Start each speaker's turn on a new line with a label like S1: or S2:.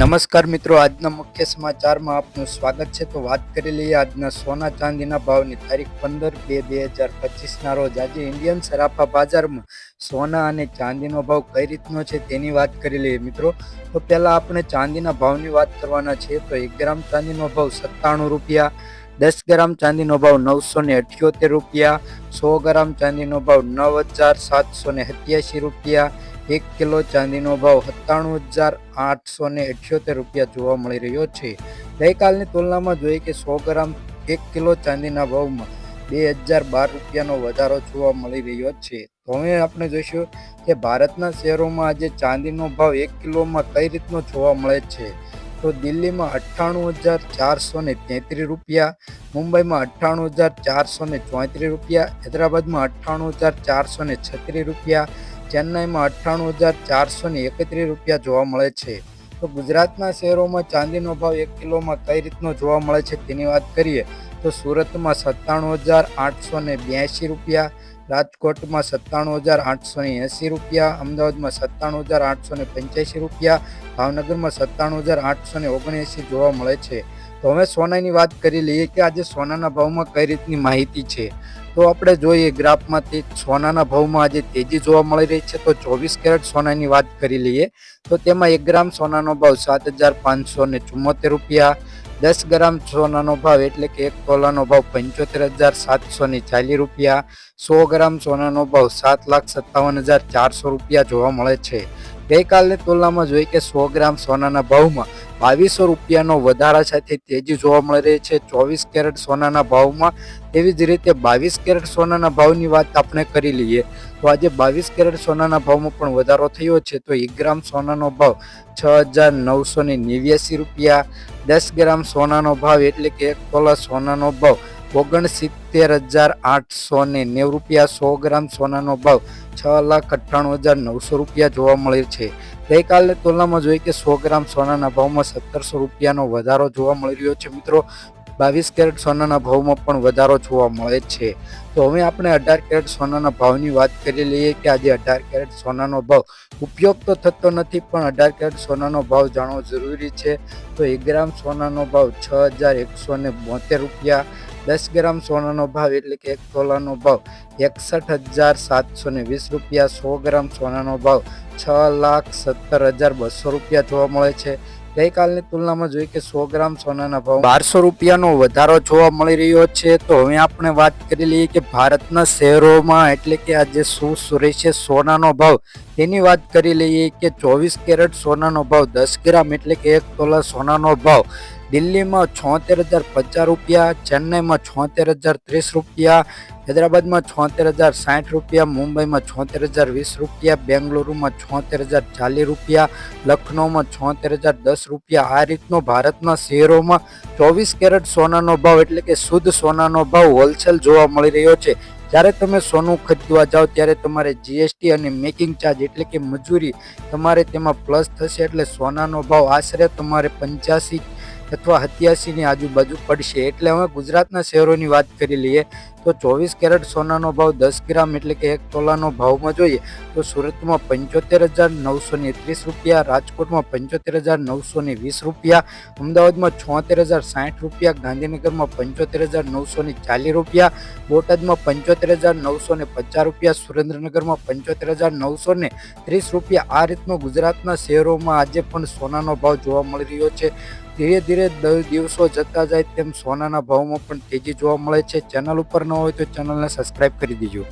S1: નમસ્કાર મિત્રો, આજના મુખ્ય સમાચારમાં આપનું સ્વાગત છે. તો વાત કરી લઈએ આજના સોના ચાંદીના ભાવની. તારીખ પંદર બે બે હજાર પચીસના રોજ આજે ઇન્ડિયન સરાફા બજારમાં સોના અને ચાંદીનો ભાવ કઈ રીતનો છે તેની વાત કરી લઈએ મિત્રો. તો પહેલાં આપણે ચાંદીના ભાવની વાત કરવાના છે. તો એક ગ્રામ ચાંદીનો ભાવ સત્તાણું રૂપિયા, દસ ગ્રામ ચાંદીનો ભાવ નવસો ને અઠ્યોતેર રૂપિયા, સો ગ્રામ ચાંદીનો ભાવ નવ હજાર સાતસો ને રૂપિયા એક કિલો ચાંદીનો ભાવ સત્તાણું હજાર આઠસો ને અઠ્યોતેર રૂપિયા જોવા મળી રહ્યો છે. ગઈકાલની તુલનામાં જોઈએ કે સો ગ્રામ એક કિલો ચાંદીના ભાવમાં બે હજાર બાર રૂપિયાનો વધારો જોવા મળી રહ્યો છે. તો હવે આપણે જોઈશું કે ભારતના શહેરોમાં આજે ચાંદીનો ભાવ એક કિલોમાં કઈ રીતનો જોવા મળે છે. તો દિલ્હીમાં અઠ્ઠાણું હજાર ચારસો ને તેત્રીસ રૂપિયા, મુંબઈમાં અઠ્ઠાણું હજાર ચારસો ને ચોત્રીસ રૂપિયા, હૈદરાબાદમાં અઠ્ઠાણું હજાર ચારસો ને છત્રીસ રૂપિયા ચેન્નાઈમાં અઠ્ઠાણું હજાર ચારસો ને એકત્રીસ રૂપિયા જોવા મળે છે. તો ગુજરાતના શહેરોમાં ચાંદીનો ભાવ એક કિલોમાં કઈ રીતનો જોવા મળે છે તેની વાત કરીએ, તો સુરતમાં સત્તાણું હજાર આઠસો ને બ્યાસી રૂપિયા, રાજકોટમાં સત્તાણું હજાર આઠસો ને એંસી રૂપિયા, અમદાવાદમાં સત્તાણું હજાર આઠસો ને પંચ્યાસી રૂપિયા, ભાવનગરમાં સત્તાણું હજાર આઠસો ને ઓગણએંસી જોવા મળે છે. તો હવે સોનાની વાત કરી લઈએ કે આજે સોનાના ભાવમાં કઈ રીતની માહિતી છે? તો આપણે જોઈએ ગ્રાફમાંથી સોનાના ભાવમાં આજે તેજી જોવા મળી રહી છે. તો ચોવીસ કેરેટ સોનાની વાત કરી લઈએ તો તેમાં એક ગ્રામ સોનાનો ભાવ સાત હજાર પાંચસો ને ચુમ્મોતેર રૂપિયા, દસ ગ્રામ સોનાનો ભાવ એટલે કે એક તોલાનો ભાવ પંચોતેર હજાર સાતસો ને ચાલીસ રૂપિયા, સો ગ્રામ સોનાનો ભાવ સાત લાખ સત્તાવન હજાર ચારસો રૂપિયા જોવા મળે છે. ગઈકાલની તુલનામાં જોઈએ કે સો ગ્રામ સોનાના ભાવમાં બાવીસો રૂપિયાનો વધારા સાથે તેજી જોવા મળી રહી છે. ચોવીસ કેરેટ સોનાના ભાવમાં તેવી જ રીતે બાવીસ કેરેટ સોનાના ભાવની વાત આપણે કરી લઈએ તો આજે બાવીસ કેરેટ સોનાના ભાવમાં પણ વધારો થયો છે. તો એક ગ્રામ સોનાનો ભાવ છ હજાર નવસો ને નેવ્યાસી રૂપિયા, દસ ગ્રામ સોનાનો ભાવ એટલે કે એક તોલા સોનાનો ભાવ ઓગણસિત્તેર હજાર આઠસો ને નેવું રૂપિયા સો ગ્રામ સોનાનો ભાવ છ લાખ અઠ્ઠાણું હજાર નવસો રૂપિયા જોવા મળે છે. ગઈકાલની તુલનામાં જોઈએ કે સો ગ્રામ સોનાના ભાવમાં સત્તરસો રૂપિયાનો વધારો જોવા મળી રહ્યો છે. મિત્રો, બાવીસ કેરેટ સોનાના ભાવમાં પણ વધારો જોવા મળે છે. તો હવે આપણે અઢાર કેરેટ સોનાના ભાવની વાત કરી લઈએ કે આજે અઢાર કેરેટ સોનાનો ભાવ ઉપયોગ તો થતો નથી, પણ અઢાર કેરેટ સોનાનો ભાવ જાણવો જરૂરી છે. તો એક ગ્રામ સોનાનો ભાવ છ હજાર એકસો ને રૂપિયા દસ ગ્રામ સોનાનો ભાવ એટલે કે એક તોલાનો ભાવ એકસઠ હજાર સાતસો ને વીસ રૂપિયા, સો ગ્રામ સોનાનો ભાવ છ લાખ સત્તર હજાર બસો રૂપિયા જોવા મળે છે. ગઈકાલની તુલનામાં જોઈએ કે સો ગ્રામ સોનાના ભાવ બારસો રૂપિયાનો વધારો જોવા મળી રહ્યો છે. તો હવે આપણે વાત કરી લઈએ કે ભારતના શહેરોમાં એટલે કે આજે શું શું રહેશે સોનાનો ભાવ તેની વાત કરી લઈએ કે ચોવીસ કેરેટ સોનાનો ભાવ, દસ ગ્રામ એટલે કે એક તોલા સોનાનો ભાવ. દિલ્હીમાં છોતેર હજાર પચાસ રૂપિયા, ચેન્નાઈમાં છોતેર હજાર ત્રીસ રૂપિયા, હૈદરાબાદમાં છોતેર હજાર સાઠ રૂપિયા, મુંબઈમાં છોતેર હજાર વીસ રૂપિયા, બેંગલુરુમાં છોતેર હજાર ચાલીસ રૂપિયા, લખનૌમાં છોતેર હજાર દસ રૂપિયા. આ રીતનો ભારતના શહેરોમાં ચોવીસ કેરેટ સોનાનો ભાવ એટલે કે શુદ્ધ સોનાનો ભાવ હોલસેલ જોવા મળી રહ્યો છે. જ્યારે તમે સોનું ખરીદવા જાઓ, ત્યારે તમારે જીએસટી અને મેકિંગ ચાર્જ એટલે કે મજૂરી તમારે તેમાં પ્લસ થશે એટલે સોનાનો ભાવ આશરે તમારે પંચ્યાસી અથવા સત્યાસીની આજુબાજુ પડશે. એટલે હવે ગુજરાતના શહેરોની વાત કરી લઈએ તો ચોવીસ કેરેટ સોનાનો ભાવ દસ ગ્રામ એટલે કે એક તોલાનો ભાવમાં જોઈએ તો સુરતમાં પંચોતેર હજાર નવસો ત્રીસ રૂપિયા, રાજકોટમાં પંચોતેર હજાર નવસો ને વીસ રૂપિયા, અમદાવાદમાં છોતેર હજાર સાઠ રૂપિયા, ગાંધીનગરમાં પંચોતેર હજાર નવસો ચાલીસ રૂપિયા, બોટાદમાં પંચોતેર હજાર નવસો ને પચાસ રૂપિયા, સુરેન્દ્રનગરમાં પંચોતેર હજાર નવસો ત્રીસ રૂપિયા. આ રીતનો ગુજરાતના શહેરોમાં આજે પણ સોનાનો ભાવ જોવા મળી રહ્યો છે. ધીરે ધીરે દિવસો જતા જાય તેમ સોનાના ભાવમાં પણ તેજી જોવા મળે છે. ચેનલ ઉપર ન હોય તો ચેનલને સબસ્ક્રાઈબ કરી દીજો.